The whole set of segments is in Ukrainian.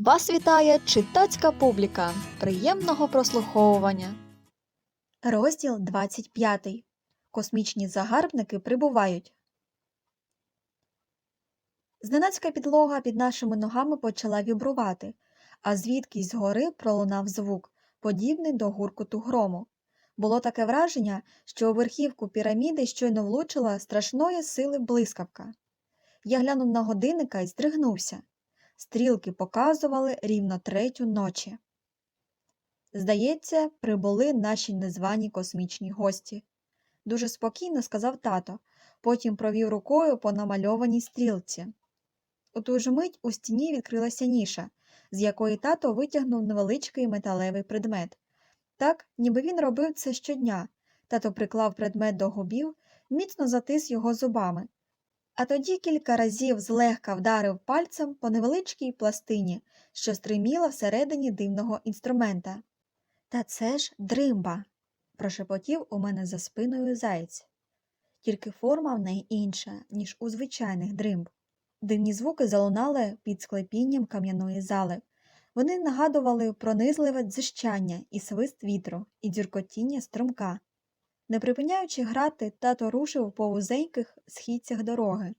Вас вітає читацька публіка. Приємного прослуховування. Розділ 25. Космічні загарбники прибувають. Зненацька підлога під нашими ногами почала вібрувати, а звідкись згори пролунав звук, подібний до гуркоту грому. Було таке враження, що у верхівку піраміди щойно влучила страшної сили блискавка. Я глянув на годинника і здригнувся. Стрілки показували рівно третю ночі. Здається, прибули наші незвані космічні гості. Дуже спокійно сказав тато, потім провів рукою по намальованій стрілці. У ту ж мить у стіні відкрилася ніша, з якої тато витягнув невеличкий металевий предмет. Так, ніби він робив це щодня. Тато приклав предмет до губів, міцно затис його зубами, а тоді кілька разів злегка вдарив пальцем по невеличкій пластині, що стриміла всередині дивного інструмента. Та це ж дримба, прошепотів у мене за спиною заєць. Тільки форма в неї інша, ніж у звичайних дримб. Дивні звуки залунали під склепінням кам'яної зали. Вони нагадували пронизливе дзижчання і свист вітру, і дзюркотіння струмка. Не припиняючи грати, тато рушив по вузеньких східцях дороги.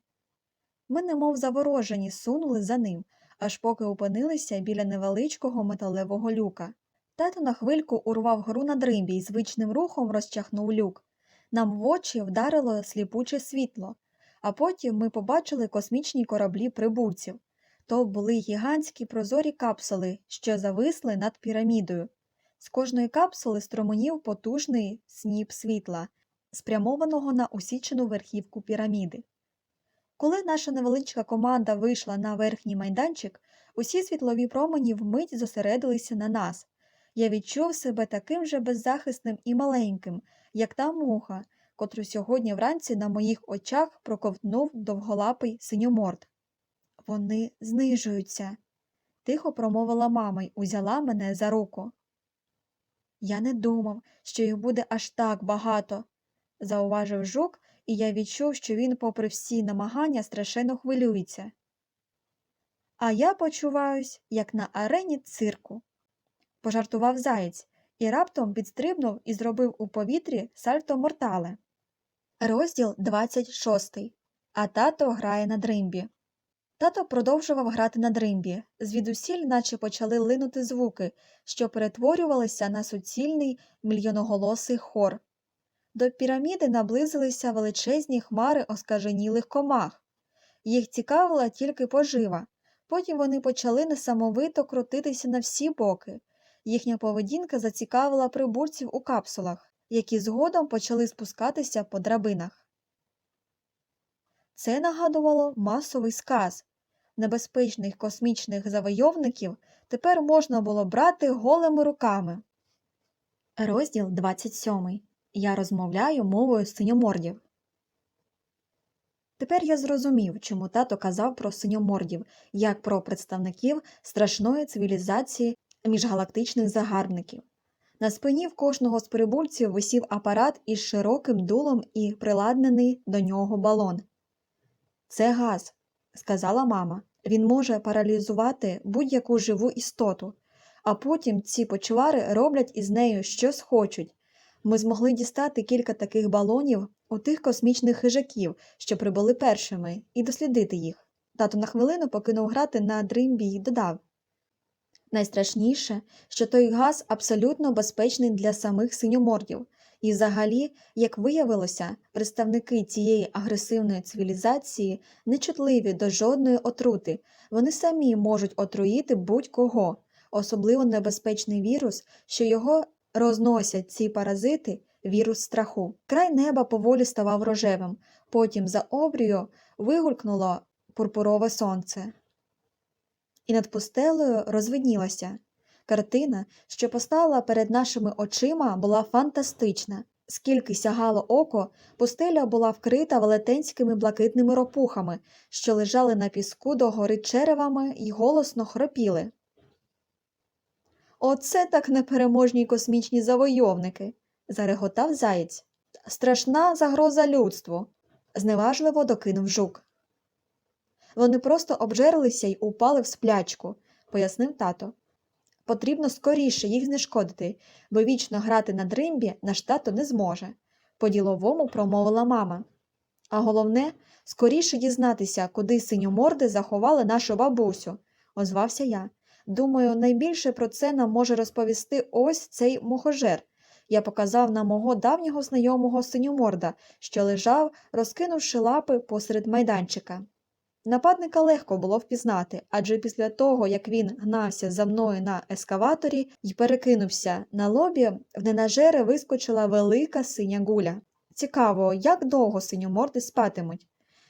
Ми, немов заворожені, сунули за ним, аж поки опинилися біля невеличкого металевого люка. Тато на хвильку урвав гру на дримбі і звичним рухом розчахнув люк. Нам в очі вдарило сліпуче світло, а потім ми побачили космічні кораблі прибульців. То були гігантські прозорі капсули, що зависли над пірамідою. З кожної капсули стромонів потужний сніп світла, спрямованого на усічену верхівку піраміди. Коли наша невеличка команда вийшла на верхній майданчик, усі світлові промені вмить зосередилися на нас. Я відчув себе таким же беззахисним і маленьким, як та муха, котру сьогодні вранці на моїх очах проковтнув довголапий синьоморд. Вони знижуються, тихо промовила мама й узяла мене за руку. Я не думав, що їх буде аж так багато, зауважив жук, і я відчув, що він, попри всі намагання, страшенно хвилюється. А я почуваюсь, як на арені цирку, пожартував заєць і раптом підстрибнув і зробив у повітрі сальто мортале. Розділ 26. А тато грає на дримбі. Тато продовжував грати на дримбі, звідусіль наче почали линути звуки, що перетворювалися на суцільний мільйоноголосий хор. До піраміди наблизилися величезні хмари оскаженілих комах. Їх цікавила тільки пожива. Потім вони почали несамовито крутитися на всі боки. Їхня поведінка зацікавила прибульців у капсулах, які згодом почали спускатися по драбинах. Це нагадувало масовий сказ. Небезпечних космічних завойовників тепер можна було брати голими руками. Розділ 27. Я розмовляю мовою синьомордів. Тепер я зрозумів, чому тато казав про синьомордів, як про представників страшної цивілізації міжгалактичних загарбників. На спині в кожного з прибульців висів апарат із широким дулом і приладнений до нього балон. Це газ, сказала мама. Він може паралізувати будь-яку живу істоту, а потім ці почвари роблять із нею щось хочуть. Ми змогли дістати кілька таких балонів у тих космічних хижаків, що прибули першими, і дослідити їх. Тато на хвилину покинув грати на дримбі й додав. Найстрашніше, що той газ абсолютно безпечний для самих синьомордів, і взагалі, як виявилося, представники цієї агресивної цивілізації нечутливі до жодної отрути, вони самі можуть отруїти будь-кого, особливо небезпечний вірус, що його розносять ці паразити, вірус страху. Край неба поволі ставав рожевим, потім за обрію вигулькнуло пурпурове сонце. І над пустелею розвиднілося. Картина, що постала перед нашими очима, була фантастична. Скільки сягало око, пустеля була вкрита велетенськими блакитними ропухами, що лежали на піску догори черевами й голосно хропіли. Оце так непереможні космічні завойовники, зареготав заєць. Страшна загроза людству, зневажливо докинув жук. Вони просто обжерлися й упали в сплячку, пояснив тато. Потрібно скоріше їх знешкодити, бо вічно грати на дримбі наш тато не зможе, по-діловому промовила мама. А головне, скоріше дізнатися, куди синьоморди заховали нашу бабусю, озвався я. Думаю, найбільше про це нам може розповісти ось цей мухожер. Я показав на мого давнього знайомого синьоморда, що лежав, розкинувши лапи посеред майданчика. Нападника легко було впізнати, адже після того, як він гнався за мною на ескаваторі і перекинувся на лобі, в ненажери вискочила велика синя гуля. Цікаво, як довго синьоморди спатимуть,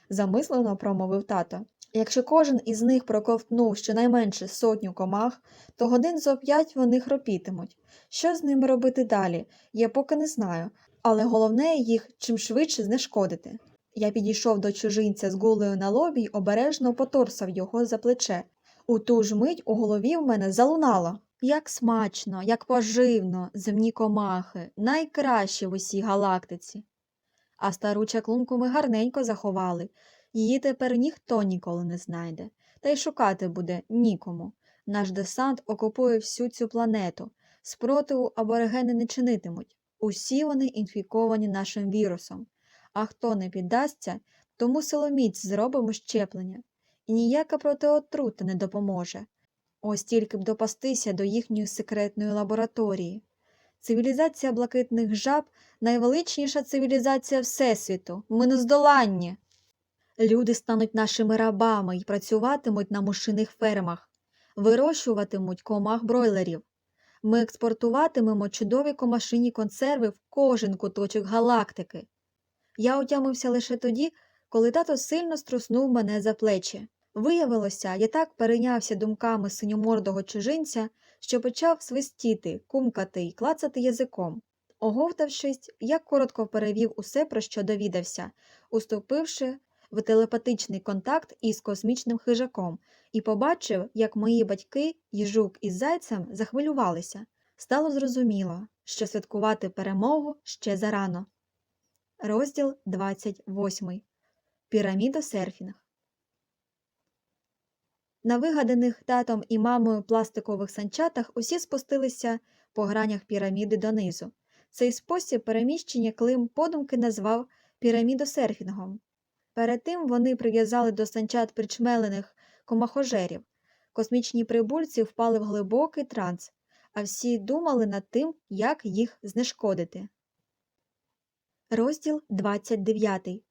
замислено промовив тато. Якщо кожен із них проковтнув щонайменше сотню комах, то годин зо п'ять вони хропітимуть. Що з ними робити далі, я поки не знаю, але головне їх чим швидше знешкодити. Я підійшов до чужинця з гулею на лобі й обережно поторсав його за плече. У ту ж мить у голові в мене залунало. Як смачно, як поживно, земні комахи, найкращі в усій галактиці. А стару чаклунку ми гарненько заховали. Її тепер ніхто ніколи не знайде, та й шукати буде нікому. Наш десант окупує всю цю планету. Спротиву аборигени не чинитимуть. Усі вони інфіковані нашим вірусом. А хто не піддасться, тому силоміць зробимо щеплення. І ніяка протиотрута не допоможе. Ось тільки б допастися до їхньої секретної лабораторії. Цивілізація блакитних жаб найвеличніша цивілізація Всесвіту. Ми нездоланні. Люди стануть нашими рабами і працюватимуть на мушиних фермах, вирощуватимуть комах бройлерів. Ми експортуватимемо чудові комашині консерви в кожен куточок галактики. Я отямився лише тоді, коли тато сильно струснув мене за плечі. Виявилося, я так перейнявся думками синьомордого чужинця, що почав свистіти, кумкати і клацати язиком. Оговтавшись, я коротко перевів усе, про що довідався, уступивши в телепатичний контакт із космічним хижаком, і побачив, як мої батьки, їжук із зайцем, захвилювалися. Стало зрозуміло, що святкувати перемогу ще зарано. Розділ 28. Пірамідосерфінг. На вигаданих татом і мамою пластикових санчатах усі спустилися по гранях піраміди донизу. Цей спосіб переміщення Клим подумки назвав пірамідосерфінгом. Перед тим вони прив'язали до санчат причмелених комахожерів. Космічні прибульці впали в глибокий транс, а всі думали над тим, як їх знешкодити. Розділ 29.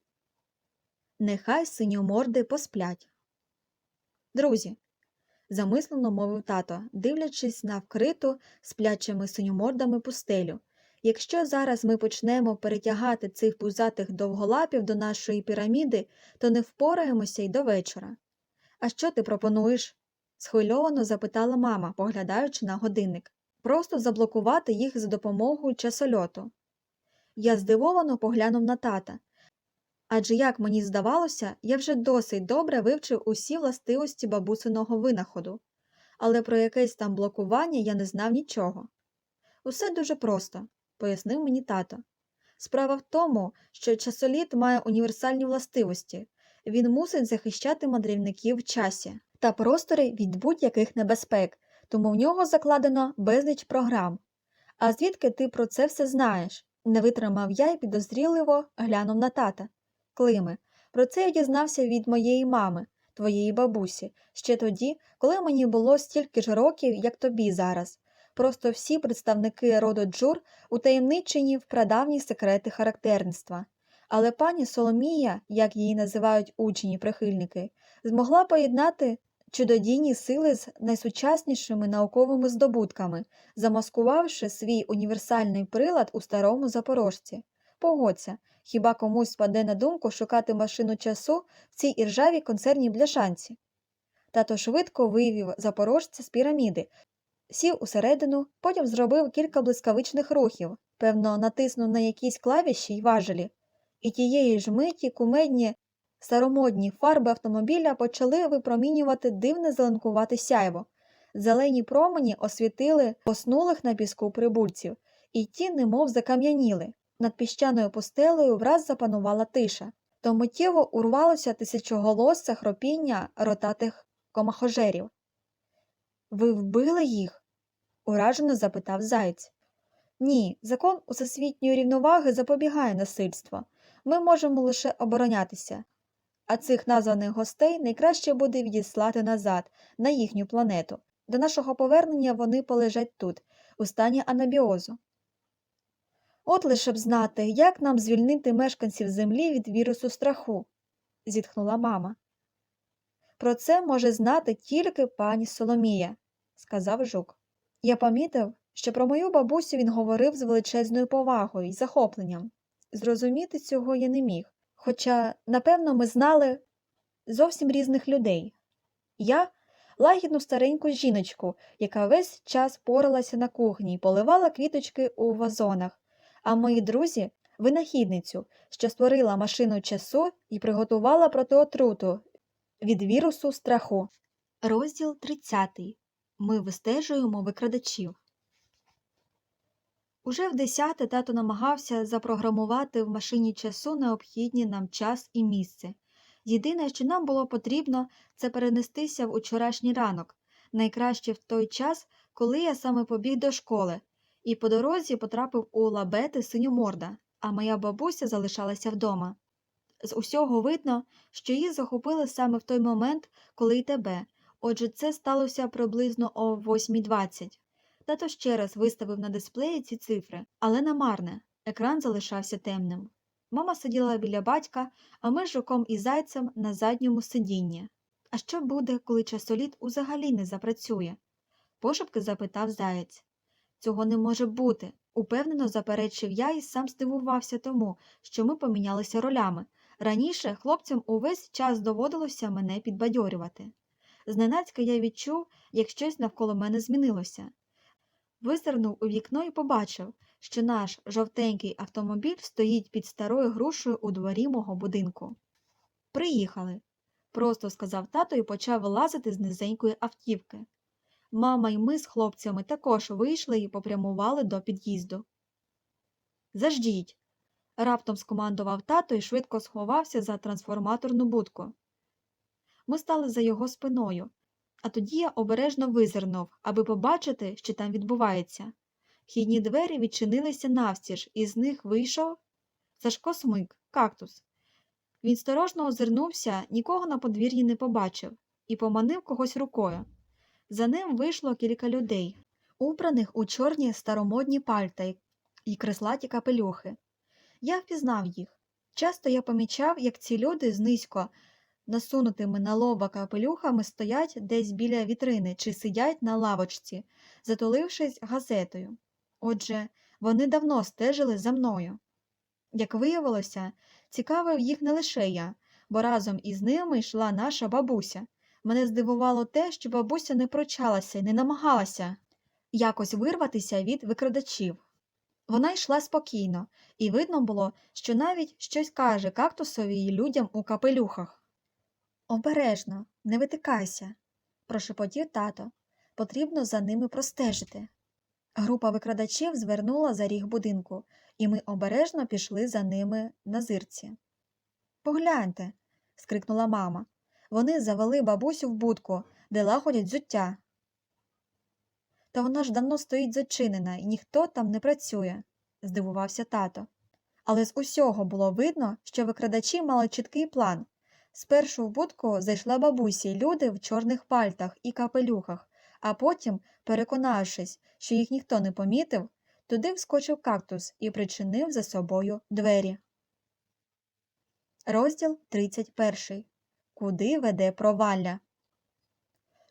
Нехай синьоморди посплять. Друзі, замислено мовив тато, дивлячись на вкриту сплячими синьомордами пустелю. Якщо зараз ми почнемо перетягати цих пузатих довголапів до нашої піраміди, то не впораємося й до вечора. А що ти пропонуєш? схвильовано запитала мама, поглядаючи на годинник. Просто заблокувати їх за допомогою часольоту. Я здивовано поглянув на тата. Адже, як мені здавалося, я вже досить добре вивчив усі властивості бабусиного винаходу, але про якесь там блокування я не знав нічого. Усе дуже просто, пояснив мені тато. Справа в тому, що часоліт має універсальні властивості, він мусить захищати мандрівників в часі та просторі від будь-яких небезпек, тому в нього закладено безліч програм. А звідки ти про це все знаєш? Не витримав я і підозріливо глянув на тата. Климе, про це я дізнався від моєї мами, твоєї бабусі, ще тоді, коли мені було стільки ж років, як тобі зараз. Просто всі представники роду Джур утаємничені в прадавні секрети характерництва. Але пані Соломія, як її називають учені прихильники, змогла поєднати чудодійні сили з найсучаснішими науковими здобутками, замаскувавши свій універсальний прилад у старому запорожці. Погодься, хіба комусь спаде на думку шукати машину часу в цій іржавій концерній бляшанці? Тато швидко вивів запорожця з піраміди, сів усередину, потім зробив кілька блискавичних рухів, певно, натиснув на якісь клавіші й важелі, і тієї ж миті кумедні старомодні фарби автомобіля почали випромінювати дивне зеленкувате сяйво. Зелені промені освітили поснулих на піску прибульців, і ті немов закам'яніли. Над піщаною постелею враз запанувала тиша, то миттєво урвалося тисячоголосце хропіння ротатих комахожерів. Ви вбили їх? уражено запитав заєць. Ні, закон усесвітньої рівноваги запобігає насильству. Ми можемо лише оборонятися. А цих названих гостей найкраще буде відіслати назад, на їхню планету. До нашого повернення вони полежать тут, у стані анабіозу. От лише б знати, як нам звільнити мешканців землі від вірусу страху, зітхнула мама. Про це може знати тільки пані Соломія, сказав жук. Я помітив, що про мою бабусю він говорив з величезною повагою і захопленням. Зрозуміти цього я не міг, хоча, напевно, ми знали зовсім різних людей. Я лагідну стареньку жіночку, яка весь час поралася на кухні і поливала квіточки у вазонах, а мої друзі винахідницю, що створила машину часу і приготувала проти отруту від вірусу страху. Розділ 30. Ми вистежуємо викрадачів. Уже в десяте тато намагався запрограмувати в машині часу необхідні нам час і місце. Єдине, що нам було потрібно, це перенестися в учорашній ранок, найкраще в той час, коли я саме побіг до школи, і по дорозі потрапив у лабети синьоморда, а моя бабуся залишалася вдома. З усього видно, що її захопили саме в той момент, коли й тебе, отже, це сталося приблизно о 8.20. Тато ще раз виставив на дисплеї ці цифри, але намарне, екран залишався темним. Мама сиділа біля батька, а ми з жуком і зайцем на задньому сидінні. А що буде, коли часоліт узагалі не запрацює? Пошепки запитав заєць. Цього не може бути, упевнено заперечив я і сам здивувався тому, що ми помінялися ролями. Раніше хлопцям увесь час доводилося мене підбадьорювати. Зненацька я відчув, як щось навколо мене змінилося. Визирнув у вікно і побачив, що наш жовтенький автомобіль стоїть під старою грушею у дворі мого будинку. Приїхали, просто сказав тато і почав вилазити з низенької автівки. Мама й ми з хлопцями також вийшли і попрямували до під'їзду. Заждіть. раптом скомандував тато і швидко сховався за трансформаторну будку. Ми стали за його спиною, а тоді я обережно визирнув, аби побачити, що там відбувається. Вхідні двері відчинилися навстіж, і з них вийшов Сашко Смик, кактус. Він сторожно озирнувся, нікого на подвір'ї не побачив і поманив когось рукою. За ним вийшло кілька людей, убраних у чорні старомодні пальта і креслаті капелюхи. Я впізнав їх. Часто я помічав, як ці люди з низько насунутими на лоба капелюхами стоять десь біля вітрини чи сидять на лавочці, затулившись газетою. Отже, вони давно стежили за мною. Як виявилося, цікавив їх не лише я, бо разом із ними йшла наша бабуся. Мене здивувало те, що бабуся не прочалася і не намагалася якось вирватися від викрадачів. Вона йшла спокійно, і видно було, що навіть щось каже кактусові й людям у капелюхах. Обережно, не витикайся, прошепотів тато. Потрібно за ними простежити. Група викрадачів звернула за ріг будинку, і ми обережно пішли за ними на зирці. Погляньте. скрикнула мама. Вони завели бабусю в будку, де лагодять зуття. Та вона ж давно стоїть зачинена, і ніхто там не працює, здивувався тато. Але з усього було видно, що викрадачі мали чіткий план. Спершу в будку зайшла бабуся й люди в чорних пальтах і капелюхах, а потім, переконавшись, що їх ніхто не помітив, туди вскочив кактус і причинив за собою двері. Розділ 31. Куди веде провалля?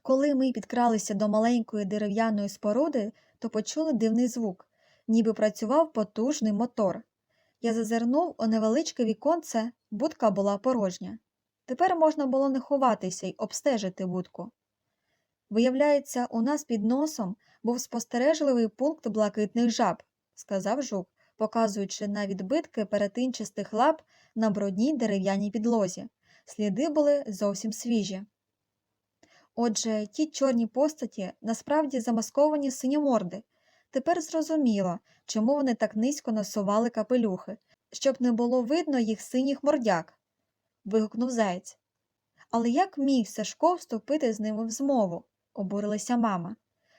Коли ми підкралися до маленької дерев'яної споруди, то почули дивний звук, ніби працював потужний мотор. Я зазирнув у невеличке віконце, будка була порожня. Тепер можна було не ховатися й обстежити будку. Виявляється, у нас під носом був спостережливий пункт блакитних жаб, сказав жук, показуючи на відбитки перетинчастих лап на брудній дерев'яній підлозі. Сліди були зовсім свіжі. Отже, ті чорні постаті насправді замасковані синьоморди. Тепер зрозуміло, чому вони так низько насували капелюхи, щоб не було видно їх синіх мордяк. Вигукнув заєць. Але як міг Сашко вступити з ними в змову? обурилася мама.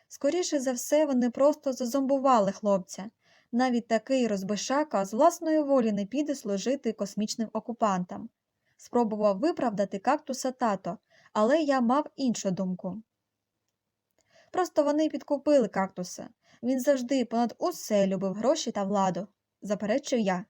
Скоріше за все, вони просто зазомбували хлопця. Навіть такий розбишака з власної волі не піде служити космічним окупантам. Спробував виправдати кактуса тато, але я мав іншу думку. Просто вони підкупили кактуса. Він завжди понад усе любив гроші та владу, заперечив я.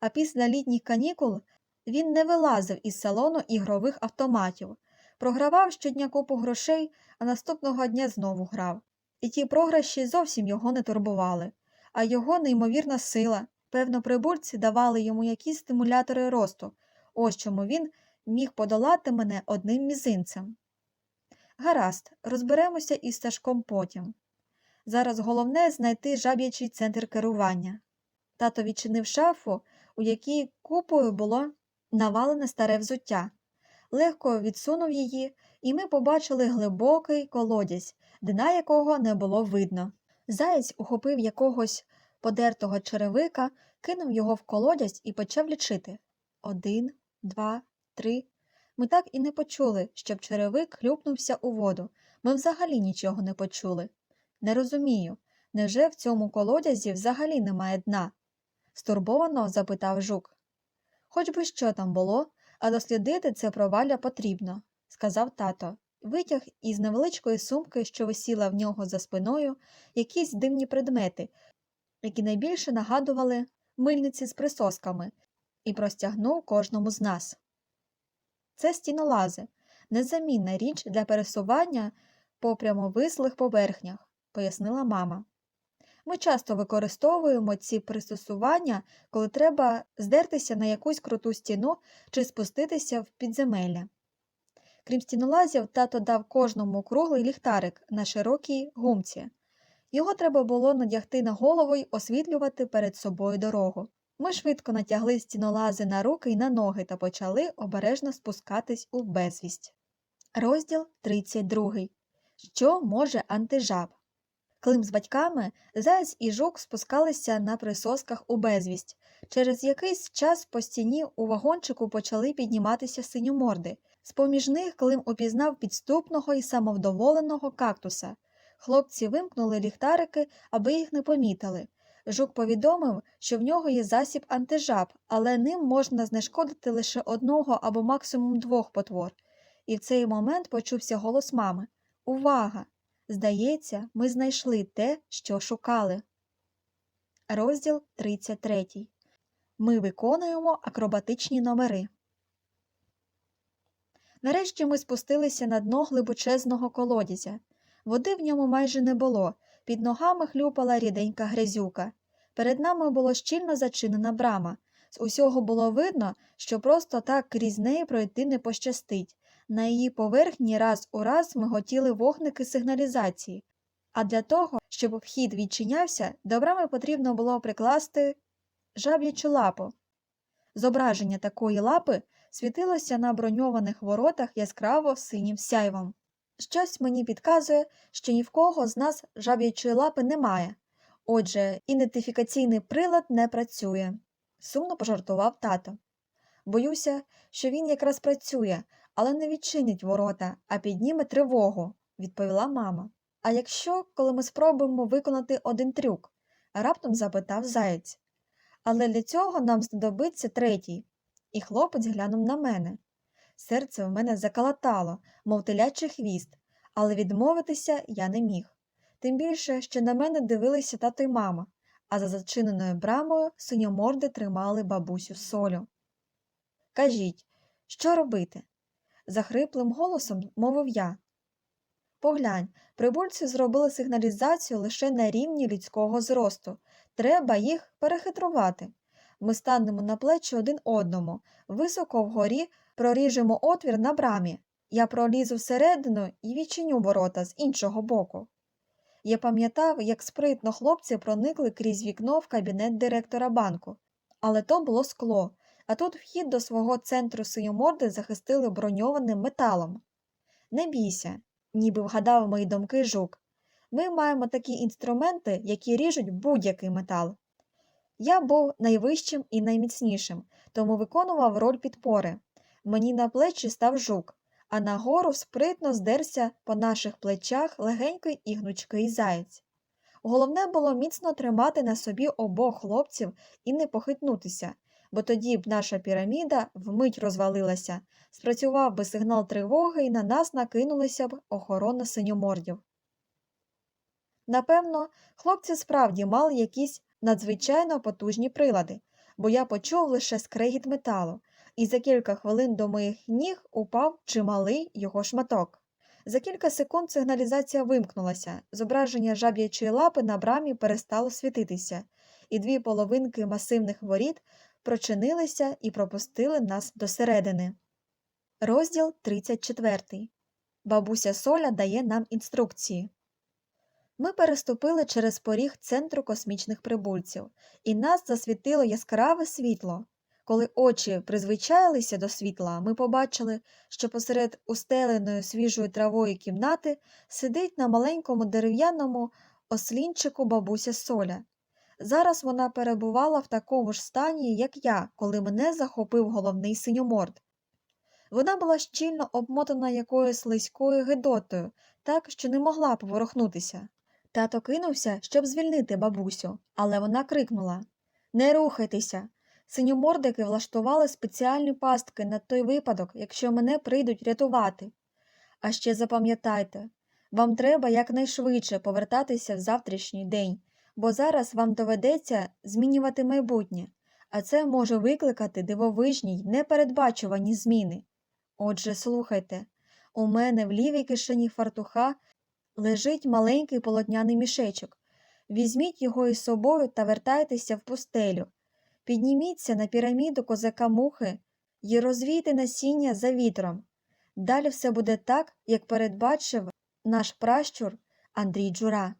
А після літніх канікул він не вилазив із салону ігрових автоматів, програвав щодня купу грошей, а наступного дня знову грав. І ті програші зовсім його не турбували, а його неймовірна сила. Певно, прибульці давали йому якісь стимулятори росту, ось чому він міг подолати мене одним мізинцем. Гаразд, розберемося із Сашком потім. Зараз головне знайти жаб'ячий центр керування. Тато відчинив шафу, у якій купою було навалене старе взуття. Легко відсунув її, і ми побачили глибокий колодязь, дна якого не було видно. Заєць ухопив якогось подертого черевика, кинув його в колодязь і почав лічити. Один, два, три. Ми так і не почули, щоб черевик хлюпнувся у воду. Ми взагалі нічого не почули. Не розумію, невже в цьому колодязі взагалі немає дна? стурбовано запитав жук. Хоч би що там було, а дослідити це провалля потрібно, сказав тато. Витяг із невеличкої сумки, що висіла в нього за спиною, якісь дивні предмети, які найбільше нагадували мильниці з присосками, і простягнув кожному з нас. Це стінолази, незамінна річ для пересування по прямовислих поверхнях, пояснила мама. Ми часто використовуємо ці пристосування, коли треба здертися на якусь круту стіну чи спуститися в підземелля. Крім стінолазів, тато дав кожному круглий ліхтарик на широкій гумці. Його треба було надягти на голову й освітлювати перед собою дорогу. Ми швидко натягли стінолази на руки й на ноги та почали обережно спускатись у безвість. Розділ 32. Що може антижаб? Клим з батьками, Заяць і жук спускалися на присосках у безвість. Через якийсь час по стіні у вагончику почали підніматися синьоморди. З-поміж них Клим упізнав підступного і самовдоволеного кактуса. Хлопці вимкнули ліхтарики, аби їх не помітили. Жук повідомив, що в нього є засіб антижаб, але ним можна знешкодити лише одного або максимум двох потвор. І в цей момент почувся голос мами Увага! Здається, ми знайшли те, що шукали. Розділ 33. Ми виконуємо акробатичні номери. Нарешті ми спустилися на дно глибочезного колодязя. Води в ньому майже не було, під ногами хлюпала ріденька грязюка. Перед нами була щільно зачинена брама. З усього було видно, що просто так крізь неї пройти не пощастить. На її поверхні раз у раз миготіли вогники сигналізації, а для того, щоб вхід відчинявся, до брами потрібно було прикласти жаб'ячу лапу. Зображення такої лапи світилося на броньованих воротах яскраво синім сяйвом. Щось мені підказує, що ні в кого з нас жаб'ячої лапи немає, отже, ідентифікаційний прилад не працює, сумно пожартував тато. Боюся, що він якраз працює, але не відчинить ворота, а підніме тривогу, відповіла мама. А якщо, коли ми спробуємо виконати один трюк? раптом запитав заєць. Але для цього нам знадобиться третій. І хлопець глянув на мене. Серце в мене закалатало, мов телячий хвіст, але відмовитися я не міг. Тим більше, що на мене дивилися тато й мама, а за зачиненою брамою синьоморди тримали бабусю солю. Кажіть, що робити? Захриплим голосом мовив я. Поглянь, прибульці зробили сигналізацію лише на рівні людського зросту. Треба їх перехитрувати. Ми станемо на плечі один одному, високо вгорі проріжемо отвір на брамі. Я пролізу всередину і відчиню ворота з іншого боку. Я пам'ятав, як спритно хлопці проникли крізь вікно в кабінет директора банку, але то було скло, а тут вхід до свого центру синьоморди захистили броньованим металом. Не бійся, ніби вгадав мої думки жук. Ми маємо такі інструменти, які ріжуть будь-який метал. Я був найвищим і найміцнішим, тому виконував роль підпори. Мені на плечі став жук, а нагору спритно здерся по наших плечах легенький і гнучкий заєць. Головне було міцно тримати на собі обох хлопців і не похитнутися, бо тоді б наша піраміда вмить розвалилася, спрацював би сигнал тривоги і на нас накинулися б охорона синьомордів. Напевно, хлопці справді мали якісь надзвичайно потужні прилади, бо я почув лише скрегіт металу, і за кілька хвилин до моїх ніг упав чималий його шматок. За кілька секунд сигналізація вимкнулася, зображення жаб'ячої лапи на брамі перестало світитися, і дві половинки масивних воріт прочинилися і пропустили нас досередини. Розділ 34. Бабуся Соля дає нам інструкції. Ми переступили через поріг центру космічних прибульців, і нас засвітило яскраве світло. Коли очі призвичаїлися до світла, ми побачили, що посеред устеленої свіжою травою кімнати сидить на маленькому дерев'яному ослінчику бабуся Соля. Зараз вона перебувала в такому ж стані, як я, коли мене захопив головний синьоморд. Вона була щільно обмотана якоюсь слизькою гидотою, так що не могла поворухнутися. Тато кинувся, щоб звільнити бабусю, але вона крикнула Не рухайтеся. Синьомордики влаштували спеціальні пастки на той випадок, якщо мене прийдуть рятувати. А ще запам'ятайте, вам треба якнайшвидше повертатися в завтрашній день, бо зараз вам доведеться змінювати майбутнє, а це може викликати дивовижні й непередбачувані зміни. Отже, слухайте, у мене в лівій кишені фартуха лежить маленький полотняний мішечок. Візьміть його із собою та вертайтеся в пустелю. Підніміться на піраміду козака мухи і розвійте насіння за вітром. Далі все буде так, як передбачив наш пращур Андрій Джура.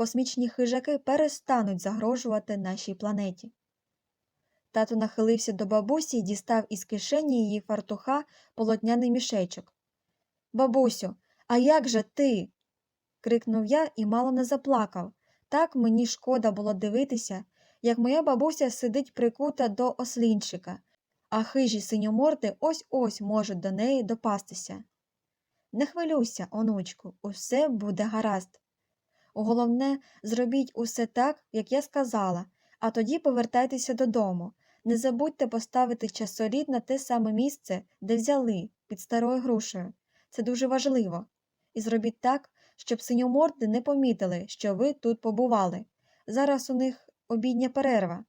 Космічні хижаки перестануть загрожувати нашій планеті. Тато нахилився до бабусі і дістав із кишені її фартуха полотняний мішечок. Бабусю, а як же ти? крикнув я і мало не заплакав. Так мені шкода було дивитися, як моя бабуся сидить прикута до ослінчика, а хижі синьоморди ось ось можуть до неї допастися. Не хвилюйся, онучку, усе буде гаразд. Головне, зробіть усе так, як я сказала, а тоді повертайтеся додому. Не забудьте поставити часоліт на те саме місце, де взяли, під старою грушею. Це дуже важливо. І зробіть так, щоб синьоморди не помітили, що ви тут побували. Зараз у них обідня перерва.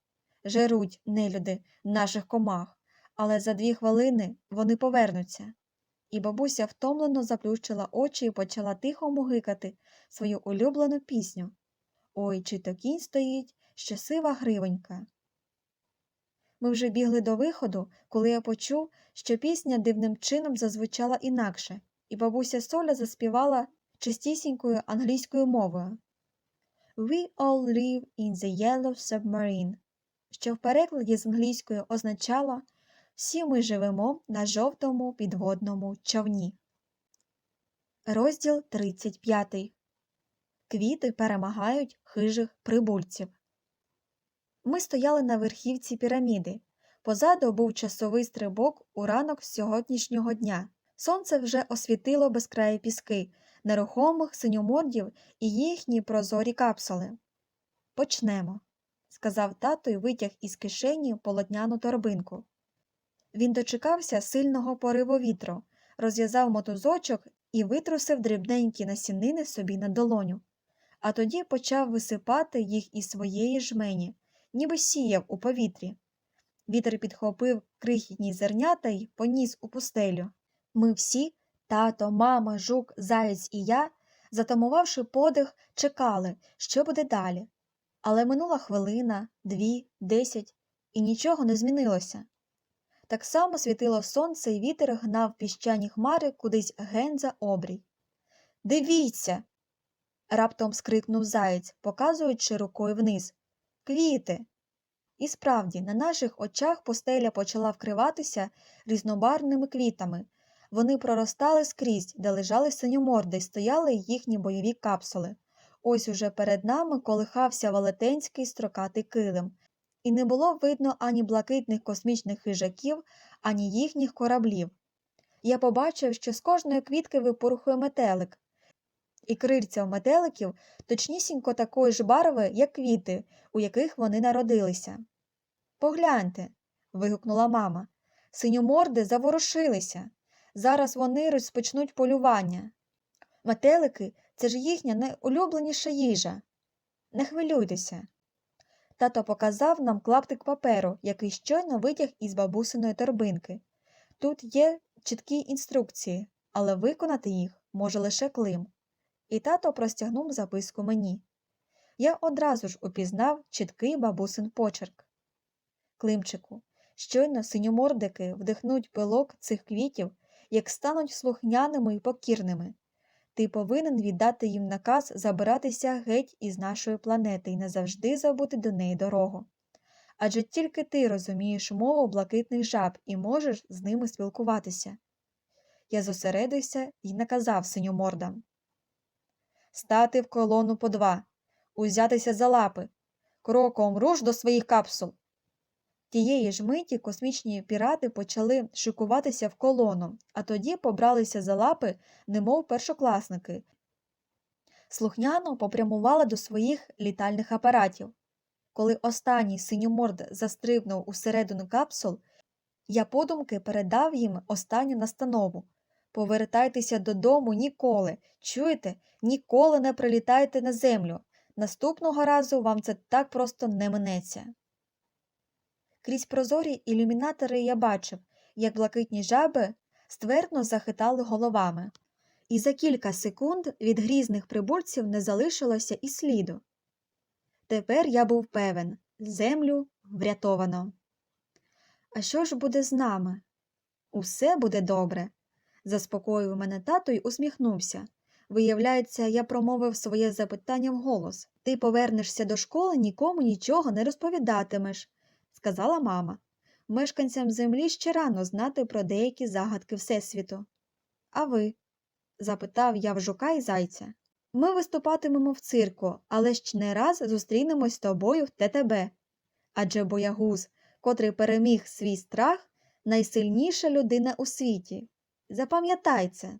Жеруть, нелюди, наших комах, але за дві хвилини вони повернуться. І бабуся втомлено заплющила очі і почала тихо мугикати свою улюблену пісню. Ой, чи то кінь стоїть, щасива гривонька. Ми вже бігли до виходу, коли я почув, що пісня дивним чином зазвучала інакше, і бабуся Соля заспівала чистісінькою англійською мовою. We all live in the yellow submarine, що в перекладі з англійської означало всі ми живемо на жовтому підводному човні. Розділ 35. Квіти перемагають хижих прибульців. Ми стояли на верхівці піраміди. Позаду був часовий стрибок у ранок сьогоднішнього дня. Сонце вже освітило безкраї піски, нерухомих синьомордів і їхні прозорі капсули. Почнемо, сказав тато і витяг із кишені полотняну торбинку. Він дочекався сильного пориву вітру, розв'язав мотузочок і витрусив дрібненькі насінини собі на долоню, а тоді почав висипати їх із своєї жмені, ніби сіяв у повітрі. Вітер підхопив крихітні зернята й поніс у пустелю. Ми всі Тато, мама, жук, заєць і я, затамувавши подих, чекали, що буде далі. Але минула хвилина, дві, десять, і нічого не змінилося. Так само світило сонце, і вітер гнав піщані хмари кудись ген за обрій. Дивіться. раптом скрикнув заєць, показуючи рукою вниз. Квіти. І справді, на наших очах постеля почала вкриватися різнобарвними квітами. Вони проростали скрізь, де лежали синьоморди й стояли їхні бойові капсули. Ось уже перед нами колихався велетенський строкатий килим, і не було видно ані блакитних космічних хижаків, ані їхніх кораблів. Я побачив, що з кожної квітки випорухує метелик, і крильця у метеликів точнісінько такої ж барви, як квіти, у яких вони народилися. Погляньте. вигукнула мама. Синьоморди заворушилися. Зараз вони розпочнуть полювання. Метелики це ж їхня найулюбленіша їжа. Не хвилюйтеся. Тато показав нам клаптик паперу, який щойно витяг із бабусиної торбинки. Тут є чіткі інструкції, але виконати їх може лише клим. І тато простягнув записку мені. Я одразу ж упізнав чіткий бабусин почерк. Климчику, щойно синьомордики вдихнуть пилок цих квітів, як стануть слухняними і покірними. Ти повинен віддати їм наказ забиратися геть із нашої планети і назавжди забути до неї дорогу. Адже тільки ти розумієш мову блакитних жаб і можеш з ними спілкуватися. Я зосередився і наказав синьомордам. Стати в колону по два, узятися за лапи, кроком руш до своїх капсул. Тієї ж миті космічні пірати почали шикуватися в колону, а тоді побралися за лапи, немов першокласники. Слухняно попрямували до своїх літальних апаратів. Коли останній синьоморд застрибнув усередину капсул, я подумки передав їм останню настанову Повертайтеся додому ніколи. Чуєте, ніколи не прилітайте на землю. Наступного разу вам це так просто не минеться. Крізь прозорі ілюмінатори я бачив, як блакитні жаби ствердно захитали головами, і за кілька секунд від грізних прибульців не залишилося і сліду. Тепер я був певен землю врятовано. А що ж буде з нами? Усе буде добре, заспокоїв мене тато й усміхнувся. Виявляється, я промовив своє запитання вголос. Ти повернешся до школи, нікому нічого не розповідатимеш сказала мама. Мешканцям землі ще рано знати про деякі загадки Всесвіту. А ви? запитав я в жука і зайця. Ми виступатимемо в цирку, але ще не раз зустрінемось з тобою в ТТБ. Адже боягуз, котрий переміг свій страх, найсильніша людина у світі. Запам'ятай це.